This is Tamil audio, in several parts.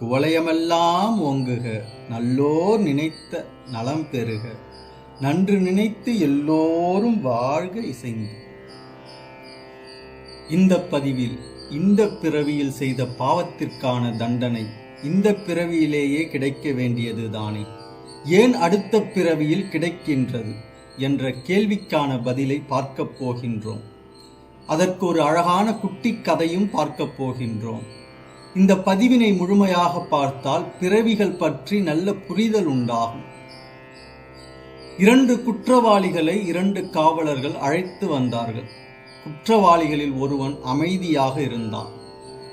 குவளையமெல்லாம் ஓங்குக நல்லோர் நினைத்த நலம் பெறுக. நன்று நினைத்து எல்லோரும் வாழ்க இசைந்து. இந்த பதிவில் இந்த பிறவியில் செய்த பாவத்திற்கான தண்டனை இந்த பிறவியிலேயே கிடைக்க வேண்டியது தானே. ஏன் அடுத்த பிறவியில் கிடைக்கின்றது என்ற கேள்விக்கான பதிலை பார்க்கப் போகின்றோம். அதற்கு ஒரு அழகான குட்டி கதையும் பார்க்கப் போகின்றோம். இந்த பதிவினை முழுமையாக பார்த்தால் பிறவிகள் பற்றி நல்ல புரிதல் உண்டாகும். இரண்டு குற்றவாளிகளை இரண்டு காவலர்கள் அழைத்து வந்தார்கள். குற்றவாளிகளில் ஒருவன் அமைதியாக இருந்தான்.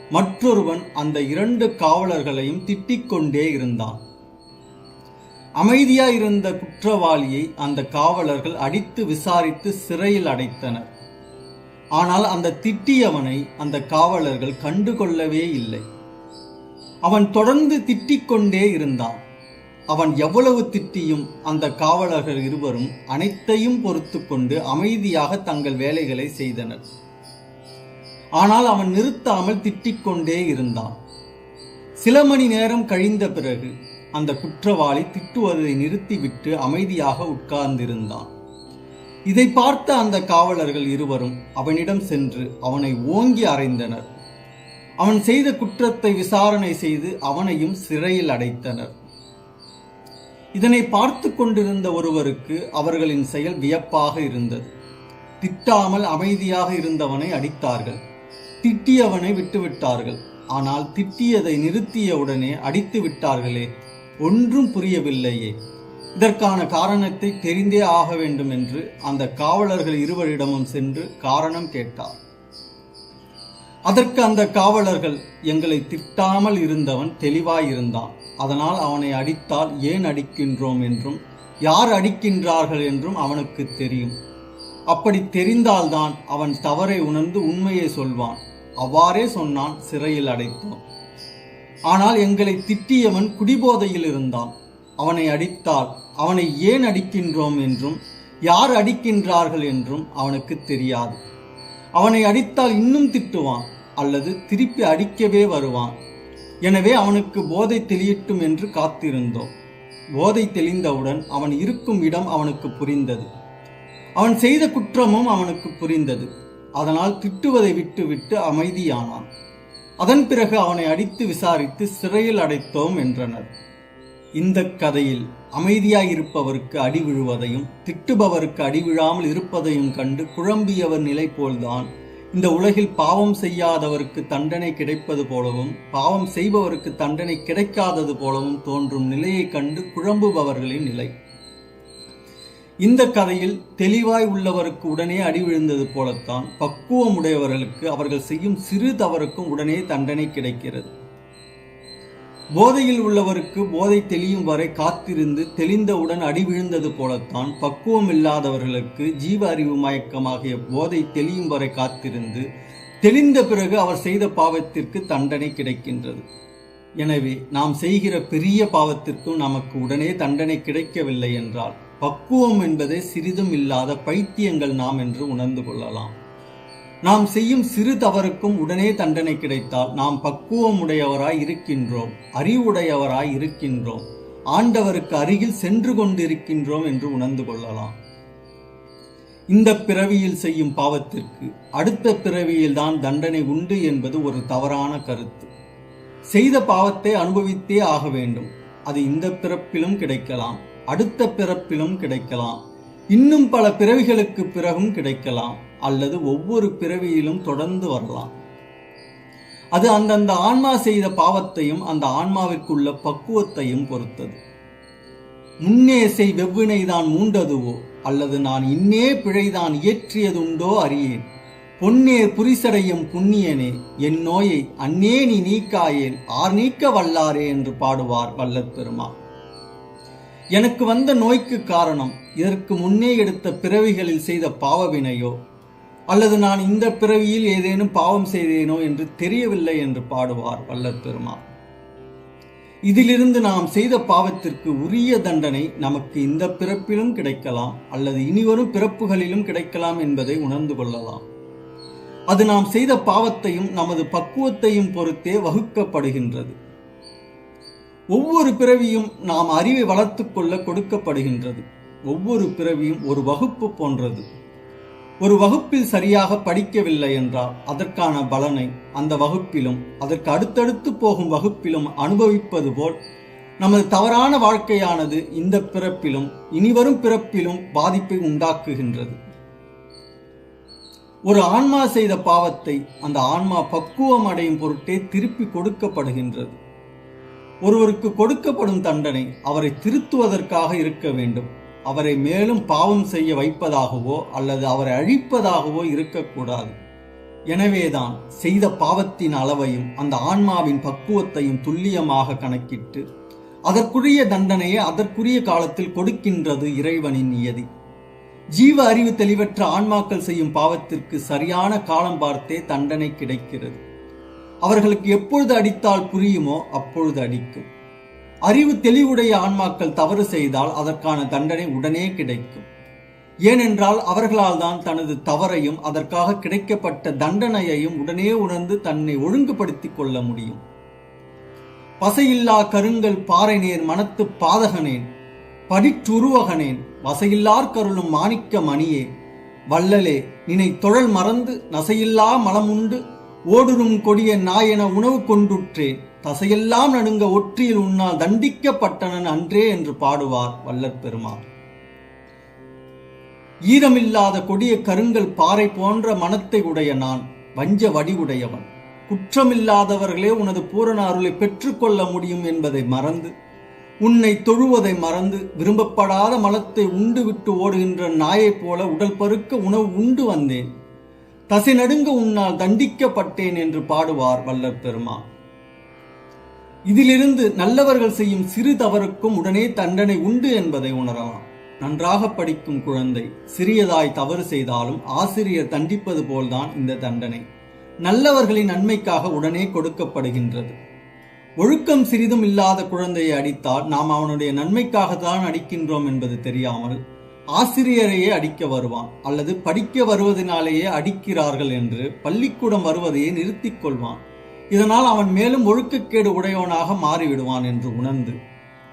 மற்றொருவன் அந்த இரண்டு காவலர்களையும் திட்டிக்கொண்டே இருந்தான். அமைதியாய் இருந்த குற்றவாளியை அந்த காவலர்கள் அடித்து விசாரித்து சிறையில் அடைத்தனர். ஆனால் அந்த திட்டியவனை அந்த காவலர்கள் கண்டுகொள்ளவே இல்லை. அவன் தொடர்ந்து திட்டிக் கொண்டே இருந்தான். அவன் எவ்வளவு திட்டியும் அந்த காவலர்கள் இருவரும் அனைத்தையும் பொறுத்து கொண்டு அமைதியாக தங்கள் வேலைகளை செய்தனர். ஆனால் அவன் நிறுத்தாமல் திட்டிக்கொண்டே இருந்தான். சில மணி நேரம் கழிந்த பிறகு அந்த குற்றவாளி திட்டுவதை நிறுத்திவிட்டு அமைதியாக உட்கார்ந்திருந்தான். இதை பார்த்த அந்த காவலர்கள் இருவரும் அவனிடம் சென்று அவனை ஓங்கி அறைந்தனர். அவன் செய்த குற்றத்தை விசாரணை செய்து அவனையும் சிறையில் அடைத்தனர். இதனை பார்த்து கொண்டிருந்த ஒருவருக்கு அவர்களின் செயல் வியப்பாக இருந்தது. திட்டாமல் அமைதியாக இருந்தவனை அடித்தார்கள். திட்டியவனை விட்டுவிட்டார்கள். ஆனால் திட்டியதை நிறுத்திய உடனே அடித்து விட்டார்களே ஒன்றும் புரியவில்லையே. இதற்கான காரணத்தை தெரிந்தே ஆக வேண்டும் என்று அந்த காவலர்கள் இருவரிடமும் சென்று காரணம் கேட்டார். அதற்கு அந்த காவலர்கள் எங்களை திட்டாமல் இருந்தவன் தெளிவாயிருந்தான். அதனால் அவனை அடித்தால் ஏன் அடிக்கின்றோம் என்றும் யார் அடிக்கின்றார்கள் என்றும் அவனுக்கு தெரியும். அப்படி தெரிந்தால்தான் அவன் தவறை உணர்ந்து உண்மையை சொல்வான். அவ்வாறே சொன்னான் சிறையில் அடைத்தோம். ஆனால் எங்களை திட்டியவன் குடிபோதையில் இருந்தான். அவனை அடித்தால் அவனை ஏன் அடிக்கின்றோம் என்றும் யார் அடிக்கின்றார்கள் என்றும் அவனுக்கு தெரியாது. அவனை அடித்தால் இன்னும் திட்டுவான் அல்லது திருப்பி அடிக்கவே வருவான். எனவே அவனுக்கு போதை தெளியட்டும் என்று காத்திருந்தோம். போதை தெளிந்தவுடன் அவன் இருக்கும் இடம் அவனுக்கு புரிந்தது. அவன் செய்த குற்றமும் அவனுக்கு புரிந்தது. அதனால் திட்டுவதை விட்டுவிட்டு அமைதியானான். அதன் பிறகு அவனை அடித்து விசாரித்து சிறையில் அடைத்தோம் என்றனர். இந்த கதையில் அமைதியாயிருப்பவருக்கு அடி விழுவதையும் திட்டுபவருக்கு அடி விழாமல் இருப்பதையும் கண்டு குழம்பியவர் நிலை போல்தான். இந்த உலகில் பாவம் செய்யாதவருக்கு தண்டனை கிடைப்பது போலவும் பாவம் செய்பவருக்கு தண்டனை கிடைக்காதது போலவும் தோன்றும் நிலையை கண்டு குழம்புபவர்களின் நிலை. இந்த கதையில் தெளிவாய் உள்ளவருக்கு உடனே அடி விழுந்தது போலத்தான் பக்குவம் உடையவர்களுக்கு அவர்கள் செய்யும் சிறு தவறுக்கும் உடனே தண்டனை கிடைக்கிறது. போதையில் உள்ளவருக்கு போதை தெளியும் வரை காத்திருந்து தெளிந்தவுடன் அடி விழுந்தது போலத்தான் பக்குவம் இல்லாதவர்களுக்கு ஜீவ அறிவு மயக்கமாகிய போதை தெளியும் வரை காத்திருந்து தெளிந்த பிறகு அவர் செய்த பாவத்திற்கு தண்டனை கிடைக்கின்றது. எனவே நாம் செய்கிற பெரிய பாவத்திற்கும் நமக்கு உடனே தண்டனை கிடைக்கவில்லை என்றால் பக்குவம் என்பதே சிறிதும் இல்லாத பைத்தியங்கள் நாம் என்று உணர்ந்து கொள்ளலாம். நாம் செய்யும் சிறு தவறுக்கும் உடனே தண்டனை கிடைத்தால் நாம் பக்குவம் உடையவராய் இருக்கின்றோம் அறிவுடையவராய் இருக்கின்றோம் ஆண்டவருக்கு அருகில் சென்று கொண்டிருக்கின்றோம் என்று உணர்ந்து கொள்ளலாம். இந்த பிறவியில் செய்யும் பாவத்திற்கு அடுத்த பிறவியில் தான் தண்டனை உண்டு என்பது ஒரு தவறான கருத்து. செய்த பாவத்தை அனுபவித்தே ஆக வேண்டும். அது இந்த பிறப்பிலும் கிடைக்கலாம் அடுத்த பிறப்பிலும் கிடைக்கலாம். இன்னும் பல பிறவிகளுக்கு பிறகும் கிடைக்கலாம். அல்லது ஒவ்வொரு பிறவியிலும் தொடர்ந்து வரலாம். அது அந்தந்த ஆன்மா செய்த பாவத்தையும் அந்த ஆன்மாவிற்குள்ள பக்குவத்தையும் பொறுத்தது. முன்னே செய் வெவ்வினைதான் மூண்டதுவோ அல்லது நான் இன்னே பிழைதான் இயற்றியதுண்டோ அறியேன். பொன்னே புரிசடையும் புண்ணியனே என் நோயை அன்னே நீ நீக்காயேன் ஆர் நீக்க வல்லாரே என்று பாடுவார் வல்லற் பெருமா எனக்கு வந்த நோய்க்கு காரணம் இதற்கு முன்னே எடுத்த பிறவிகளில் செய்த பாவவினையோ அல்லது நான் இந்த பிறவியில் ஏதேனும் பாவம் செய்தேனோ என்று தெரியவில்லை என்று பாடுவார் வல்லற் பெருமாள் இதிலிருந்து நாம் செய்த பாவத்திற்கு உரிய தண்டனை நமக்கு இந்த பிறப்பிலும் கிடைக்கலாம் அல்லது இனிவரும் பிறப்புகளிலும் கிடைக்கலாம் என்பதை உணர்ந்து கொள்ளலாம். அது நாம் செய்த பாவத்தையும் நமது பக்குவத்தையும் பொறுத்தே வகுக்கப்படுகின்றது. ஒவ்வொரு பிறவியும் நாம் அறிவை வளர்த்துக் கொள்ள கொடுக்கப்படுகின்றது. ஒவ்வொரு பிறவியும் ஒரு வகுப்பு போன்றது. ஒரு வகுப்பில் சரியாக படிக்கவில்லை என்றால் அதற்கான பலனை அந்த வகுப்பிலும் அதற்கு அடுத்தடுத்து போகும் வகுப்பிலும் அனுபவிப்பது போல் நமது தவறான வாழ்க்கையானது இந்த பிறப்பிலும் இனிவரும் பிறப்பிலும் பாதிப்பை உண்டாக்குகின்றது. ஒரு ஆன்மா செய்த பாவத்தை அந்த ஆன்மா பக்குவம் அடையும் பொருட்டே திருப்பி கொடுக்கப்படுகின்றது. ஒருவருக்கு கொடுக்கப்படும் தண்டனை அவரை திருத்துவதற்காக இருக்க வேண்டும். அவரை மேலும் பாவம் செய்ய வைப்பதாகவோ அல்லது அவரை அழிப்பதாகவோ இருக்கக்கூடாது. எனவேதான் செய்த பாவத்தின் அளவையும் அந்த ஆன்மாவின் பக்குவத்தையும் துல்லியமாக கணக்கிட்டு அதற்குரிய தண்டனையை அதற்குரிய காலத்தில் கொடுக்கின்றது இறைவனின் நியதி. ஜீவ அறிவு தெளிவற்ற ஆன்மாக்கள் செய்யும் பாவத்திற்கு சரியான காலம் பார்த்தே தண்டனை கிடைக்கிறது. அவர்களுக்கு எப்பொழுது அடித்தால் புரியுமோ அப்பொழுது அடிக்கும். அறிவு தெளிவுடைய ஆன்மாக்கள் தவறு செய்தால் அதற்கான தண்டனை உடனே கிடைக்கும். ஏனென்றால் அவர்களால் தான் தனது தவறையும் அதற்காக கிடைக்கப்பட்ட தண்டனையையும் உடனே உணர்ந்து தன்னை ஒழுங்குபடுத்திக் கொள்ள முடியும். பசையில்லா கருங்கல் பாறை நேர் மனத்து பாதகனேன் படிற்றுருவகனேன் வசையில்லார் கருளும் மாணிக்க மணியே வள்ளலே நினை தொழல் மறந்து நசையில்லா மலமுண்டு ஓடுறும் கொடிய நாயென உணவு கொண்டுற்றேன். தசையெல்லாம் நடுங்க ஒற்றியில் உன்னால் தண்டிக்கப்பட்டனன் அன்றே என்று பாடுவார் வல்லற் பெருமாள் ஈரமில்லாத கொடிய கருங்கல் பாறை போன்ற மனத்தை உடைய நான் வஞ்ச வடிவுடையவன் குற்றமில்லாதவர்களே உனது பூரண அருளை பெற்றுக்கொள்ள முடியும் என்பதை மறந்து உன்னை தொழுவதை மறந்து விரும்பப்படாத மலத்தை உண்டு விட்டு ஓடுகின்ற நாயைப் போல உடல் பருக்க உணவு உண்டு வந்தேன். தசை நடுங்க உன்னால் தண்டிக்கப்பட்டேன் என்று பாடுவார் வல்லர் பெருமா இதிலிருந்து நல்லவர்கள் செய்யும் சிறு தவறுக்கும் உடனே தண்டனை உண்டு என்பதை உணரலாம். நன்றாக படிக்கும் குழந்தை சிறியதாய் தவறு செய்தாலும் ஆசிரியர் தண்டிப்பது போல்தான் இந்த தண்டனை. நல்லவர்களின் நன்மைக்காக உடனே கொடுக்கப்படுகின்றது. ஒழுக்கம் சிறிதும் இல்லாத குழந்தையை அடித்தால் நாம் அவனுடைய நன்மைக்காகத்தான் அடிக்கின்றோம் என்பது தெரியாமல் ஆசிரியரையே அடிக்க வருவான் அல்லது படிக்க வருவதனாலேயே அடிக்கிறார்கள் என்று பள்ளிக்கூடம் வருவதையே நிறுத்திக் கொள்வான். இதனால் அவன் மேலும் ஒழுக்கக்கேடு உடையவனாக மாறிவிடுவான் என்று உணர்ந்து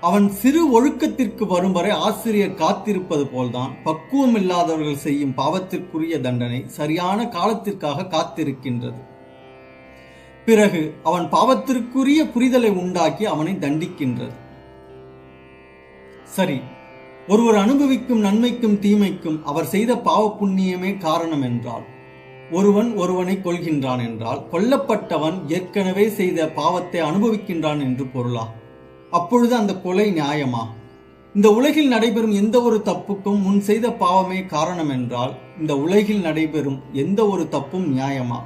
அவன் சிறு ஒழுக்கத்திற்கு வரும் வரை ஆசிரியர் காத்திருப்பது போல்தான் பக்குவம் இல்லாதவர்கள் செய்யும் பாவத்திற்குரிய தண்டனை சரியான காலத்திற்காக காத்திருக்கின்றது. பிறகு அவன் பாவத்திற்குரிய புரிதலை உண்டாக்கி அவனை தண்டிக்கின்றது. சரி ஒருவர் அனுபவிக்கும் நன்மைக்கும் தீமைக்கும் அவர் செய்த பாவ புண்ணியமே காரணம் என்றால் ஒருவன் ஒருவனை கொள்கின்றான் என்றால் கொல்லப்பட்டவன் ஏற்கனவே செய்த பாவத்தை அனுபவிக்கின்றான் என்று பொருளா? அப்பொழுது அந்த கொலை நியாயமா? இந்த உலகில் நடைபெறும் எந்த ஒரு தப்புக்கும் முன் செய்த பாவமே காரணம் என்றால் இந்த உலகில் நடைபெறும் எந்த ஒரு தப்பும் நியாயமா?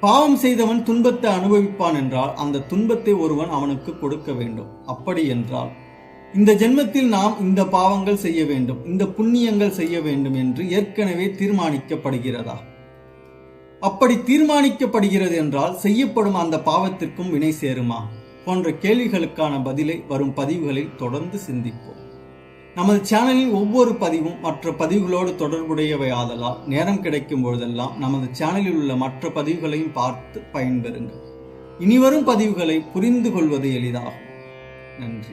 பாவம் செய்தவன் துன்பத்தை அனுபவிப்பான் என்றால் அந்த துன்பத்தை ஒருவன் அவனுக்கு கொடுக்க வேண்டும். அப்படி என்றால் இந்த ஜென்மத்தில் நாம் இந்த பாவங்கள் செய்ய வேண்டும் இந்த புண்ணியங்கள் செய்ய வேண்டும் என்று ஏற்கனவே தீர்மானிக்கப்படுகிறதா? அப்படி தீர்மானிக்கப்படுகிறது என்றால் செய்யப்படும் அந்த பாவத்திற்கும் வினை சேருமா? போன்ற கேள்விகளுக்கான பதிலை வரும் பதிவுகளில் தொடர்ந்து சிந்திப்போம். நமது சேனலில் ஒவ்வொரு பதிவும் மற்ற பதிவுகளோடு தொடர்புடையவை ஆதலால் நேரம் கிடைக்கும் பொழுதெல்லாம் நமது சேனலில் உள்ள மற்ற பதிவுகளையும் பார்த்து பயன்பெறுங்கள். இனிவரும் பதிவுகளை புரிந்து கொள்வது எளிதாகும். நன்றி.